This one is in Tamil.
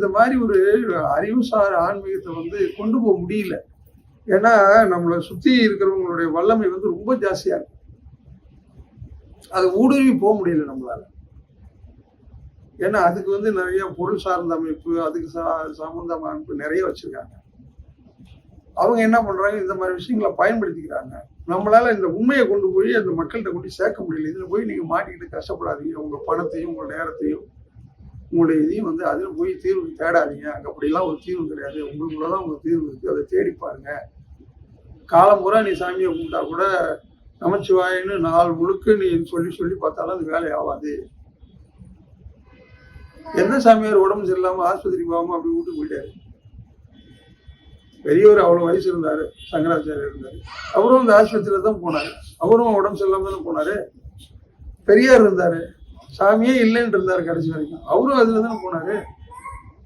இந்த மாதிரி ஒரு அறிவுசார் ஆன்மீகத்தை வந்து கொண்டு போக முடியல. ஏன்னா நம்மளை சுத்தி இருக்கிறவங்களுடைய வல்லமை வந்து ரொம்ப ஜாஸ்தியா இருக்கு. அது ஊடுருவி போக முடியல நம்மளால. ஏன்னா அதுக்கு வந்து நிறைய பொருள் சார்ந்த அமைப்பு அதுக்கு சா- சம்பந்த அமைப்பு நிறைய வச்சிருக்காங்க. அவங்க என்ன பண்றாங்க? இந்த மாதிரி விஷயங்களை பயன்படுத்திக்கிறாங்க. நம்மளால இந்த உண்மையை கொண்டு போய் அந்த மக்கள்கிட்ட கொண்டு சேர்க்க முடியல. இதுல போய் நீங்க மாட்டிக்கிட்டு கஷ்டப்படாதீங்க. உங்க பணத்தையும் உங்க நேரத்தையும் உங்களுடைய இதையும் வந்து அதில் போய் தீர்வு தேடாதீங்க. அங்கே அப்படிலாம் ஒரு தீர்வு கிடையாது. உங்களுக்குள்ளதான் உங்களுக்கு தீர்வு இருக்குது அதை தேடி பாருங்க. காலம் பூரா நீ சாமியை கும்பிட்டா கூட நமச்சிவாயின்னு நாள் முழுக்க நீ சொல்லி சொல்லி பார்த்தாலும் அது வேலை ஆகாது. எந்த சாமியார் உடம்பு சரியில்லாமல் ஆஸ்பத்திரி போகாமல் அப்படி வீட்டுக்கு போயிட்டாரு. பெரியவர் அவ்வளோ வயசு இருந்தார். சங்கராச்சாரியர் இருந்தார். அவரும் இந்த ஆஸ்பத்திரியில் தான் போனார். அவரும் உடம்பு சரியில்லாமல் தான் போனார். பெரியார் இருந்தார். சாமியே இல்லைன்னு இருந்தார் கடைசி வரைக்கும். அவரும் அதுல தானே போனாரு.